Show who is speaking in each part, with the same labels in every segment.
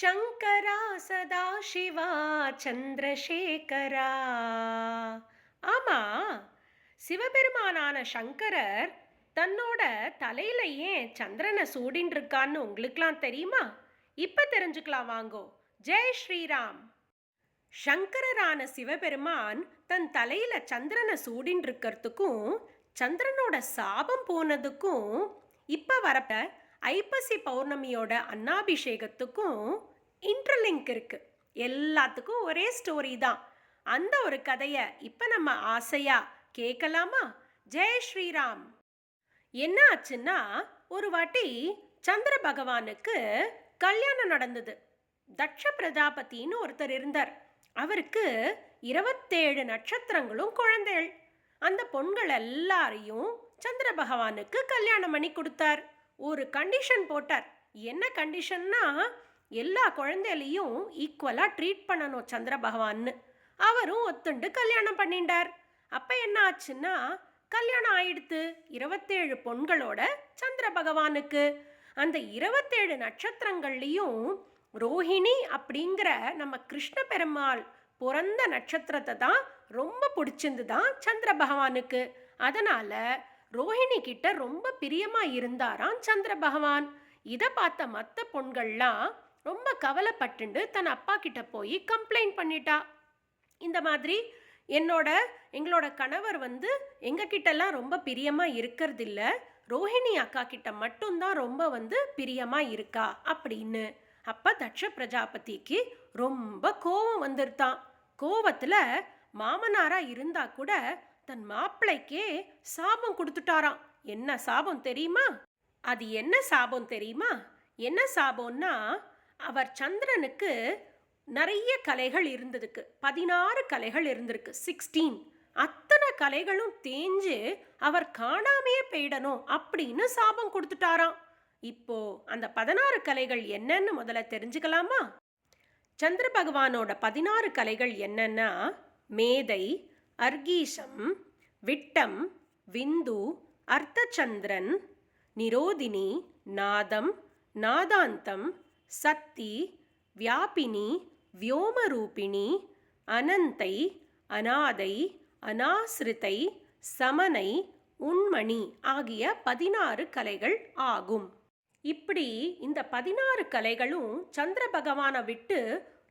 Speaker 1: சங்கரா சதா சிவா சந்திரசேகரா ஆமா சிவபெருமானான சங்கரர் தன்னோட தலையில ஏன் சந்திரனை சூடின்னு இருக்கான்னு உங்களுக்கெல்லாம் தெரியுமா? இப்ப தெரிஞ்சுக்கலாம் வாங்கோ. ஜெய் ஸ்ரீராம். சங்கரரான சிவபெருமான் தன் தலையில சந்திரனை சூடின்னு இருக்கிறதுக்கும் சந்திரனோட சாபம் போனதுக்கும் இப்ப வரப்ப ஐப்பசி பௌர்ணமியோட அன்னாபிஷேகத்துக்கும் இன்டர்லிங்க் இருக்குது எல்லாத்துக்கும் ஒரே ஸ்டோரி தான். அந்த ஒரு கதையை இப்போ நம்ம ஆசையாக கேட்கலாமா ஜெய் ஸ்ரீராம். என்ன ஆச்சுன்னா ஒரு வாட்டி சந்திர பகவானுக்கு கல்யாணம் நடந்தது. தட்ச பிரஜாபதின்னு ஒருத்தர் இருந்தார். அவருக்கு இருபத்தேழு நட்சத்திரங்களும் குழந்தைகள். அந்த பொண்கள் எல்லாரையும் சந்திர பகவானுக்கு கல்யாணம் பண்ணி கொடுத்தார். ஒரு கண்டிஷன் போட்டார். என்ன கண்டிஷன்னா எல்லா குழந்தையிலையும் ஈக்குவலாக ட்ரீட் பண்ணணும் சந்திர பகவான்னு. அவரும் ஒத்துண்டு கல்யாணம் பண்ணிட்டார் அப்போ என்ன ஆச்சுன்னா கல்யாணம் ஆயிடுத்து இருபத்தேழு பொண்களோட சந்திர பகவானுக்கு. அந்த இருபத்தேழு நட்சத்திரங்கள்லேயும் ரோஹிணி அப்படிங்கிற நம்ம கிருஷ்ண பெருமாள் பிறந்த நட்சத்திரத்தை தான் ரொம்ப பிடிச்சிருந்து தான் சந்திர பகவானுக்கு. அதனால ரோஹிணி கிட்ட ரொம்ப பிரியமா இருந்தாராம் சந்திர பகவான். இதை பார்த்த மற்ற பொண்கள்லாம் ரொம்ப கவலைப்பட்டுண்டு தன் அப்பா கிட்ட போய் கம்ப்ளைண்ட் பண்ணிட்டா. இந்த மாதிரி என்னோட எங்களோட கணவர் வந்து எங்க கிட்டலாம் ரொம்ப பிரியமாக இருக்கிறதில்ல. ரோஹிணி அக்கா கிட்ட மட்டும்தான் ரொம்ப வந்து பிரியமாக இருக்கா அப்படின்னு. அப்போ தட்ச பிரஜாபதிக்கு ரொம்ப கோவம் வந்துருத்தான். கோவத்தில் மாமனாராக இருந்தா கூட தன் மாப்பிள்ளைக்கே சாபம் கொடுத்துட்டாராம். என்ன சாபம் தெரியுமா? அது என்ன சாபம் தெரியுமா? என்ன சாபம்னா அவர் சந்திரனுக்கு நிறைய கலைகள் இருந்ததுக்கு. பதினாறு கலைகள் இருந்திருக்கு. சிக்ஸ்டீன் அத்தனை கலைகளும் தேஞ்சு அவர் காணாமையே போயிடணும் அப்படின்னு சாபம் கொடுத்துட்டாராம். இப்போ அந்த பதினாறு கலைகள் என்னன்னு முதல்ல தெரிஞ்சுக்கலாமா? சந்திர பகவானோட பதினாறு கலைகள் என்னன்னா மேதை அர்கீஷம் விட்டம் விந்து அர்த்தச்சந்திரன் நிரோதினி நாதம் நாதாந்தம் சக்தி வியாபினி வியோமரூபிணி அனந்தை அநாதை அனாசிரித்தை சமனை உண்மணி ஆகிய பதினாறு கலைகள் ஆகும். இப்படி இந்த பதினாறு கலைகளும் சந்திர பகவானை விட்டு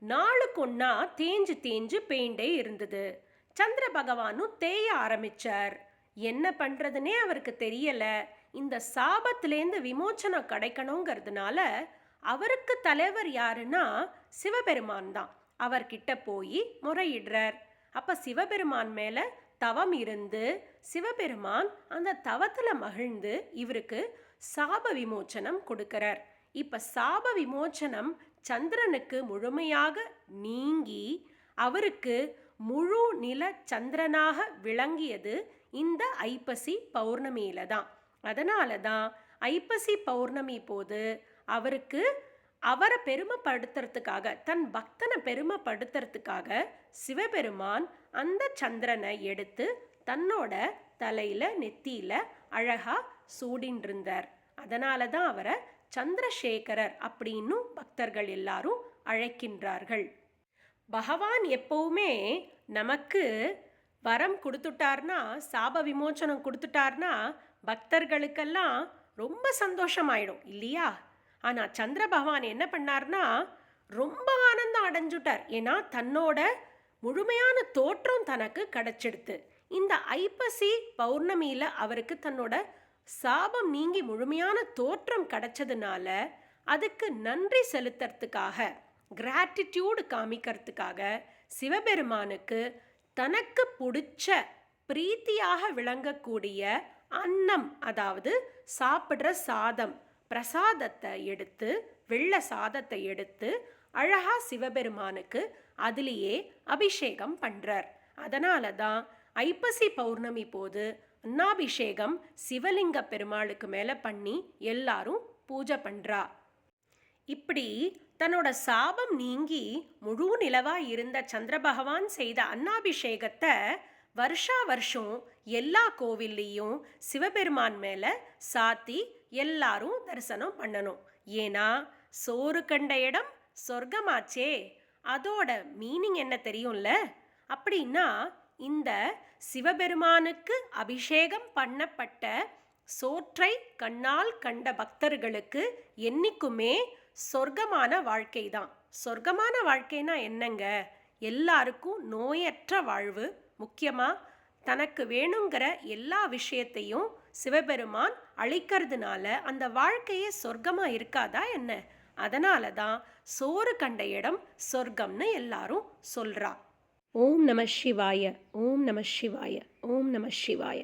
Speaker 1: நாளுக்கொன்னா தேஞ்சு தேஞ்சு பெயிண்டே இருந்தது. சந்திர பகவானும் தேய ஆரம்பிச்சார். என்ன பண்ணுறதுனே அவருக்கு தெரியலை. இந்த சாபத்திலேருந்து விமோச்சனம் கிடைக்கணுங்கிறதுனால அவருக்கு தலைவர் யாருன்னா சிவபெருமான் தான். அவர்கிட்ட போய் முறையிடுறார். அப்போ சிவபெருமான் மேல தவம் இருந்து சிவபெருமான் அந்த தவத்தில் மகிழ்ந்து இவருக்கு சாப விமோச்சனம் கொடுக்கிறார். இப்போ சாப விமோச்சனம் சந்திரனுக்கு முழுமையாக நீங்கி அவருக்கு முழு நில சந்திரனாக விளங்கியது இந்த ஐப்பசி பௌர்ணமியில தான். அதனால தான் ஐப்பசி பௌர்ணமி போது அவருக்கு அவரை பெருமைப்படுத்துறதுக்காக தன் பக்தனை பெருமைப்படுத்துறதுக்காக சிவபெருமான் அந்த சந்திரனை எடுத்து தன்னோட தலையில் நெத்தியில அழகாக சூடின்றிருந்தார். அதனால தான் அவரை சந்திரசேகரர் அப்படின்னு பக்தர்கள் எல்லாரும் அழைக்கின்றார்கள். பகவான் எப்பவுமே நமக்கு வரம் கொடுத்துட்டார்னா சாப விமோச்சனம் கொடுத்துட்டார்னா பக்தர்களுக்கெல்லாம் ரொம்ப சந்தோஷமாயிடும் இல்லையா? ஆனால் சந்திர பகவான் என்ன பண்ணார்னா ரொம்ப ஆனந்தம் அடைஞ்சுட்டார். ஏன்னா தன்னோட முழுமையான தோற்றம் தனக்கு கிடைச்சிடுத்து. இந்த ஐப்பசி பௌர்ணமியில் அவருக்கு தன்னோட சாபம் நீங்கி முழுமையான தோற்றம் கிடைச்சதுனால அதுக்கு நன்றி செலுத்துறதுக்காக கிராட்டிடியூடு காமிக்கிறதுக்காக சிவபெருமானுக்கு தனக்கு பிடிச்ச பிரீத்தியாக விளங்கக்கூடிய அன்னம் அதாவது சாப்பிட்ற சாதம் பிரசாதத்தை எடுத்து வெள்ள சாதத்தை எடுத்து அழகா சிவபெருமானுக்கு அதுலேயே அபிஷேகம் பண்றார். அதனால தான் ஐப்பசி பௌர்ணமி போது அன்னாபிஷேகம் சிவலிங்க பெருமாளுக்கு மேல பண்ணி எல்லாரும் பூஜை பண்றா. இப்படி தன்னோட சாபம் நீங்கி முழு நிலவா இருந்த சந்திர பகவான் செய்த அன்னாபிஷேகத்தை வருஷா வருஷம் எல்லா கோவில்லையும் சிவபெருமான் மேல சாத்தி எல்லாரும் தரிசனம் பண்ணணும். ஏன்னா சோறு கண்ட இடம் சொர்க்கமாச்சே. அதோட மீனிங் என்ன தெரியும்ல? அப்படின்னா இந்த சிவபெருமானுக்கு அபிஷேகம் பண்ணப்பட்ட சோற்றை கண்ணால் கண்ட பக்தர்களுக்கு என்னைக்குமே சொர்க்கமான வாழ்க்கை தான் சொர்க்கமான வாழ்க்கைனா என்னங்க? எல்லாருக்கும் நோயற்ற வாழ்வு முக்கியமாக தனக்கு வேணுங்கிற எல்லா விஷயத்தையும் சிவபெருமான் அழிக்கிறதுனால அந்த வாழ்க்கையே சொர்க்கமா இருக்காதா என்ன? அதனால தான் சோறு கண்ட இடம் சொர்க்கம்னு எல்லாரும் சொல்றா. ஓம் நம சிவாய ஓம் நம சிவாய ஓம் நம சிவாய.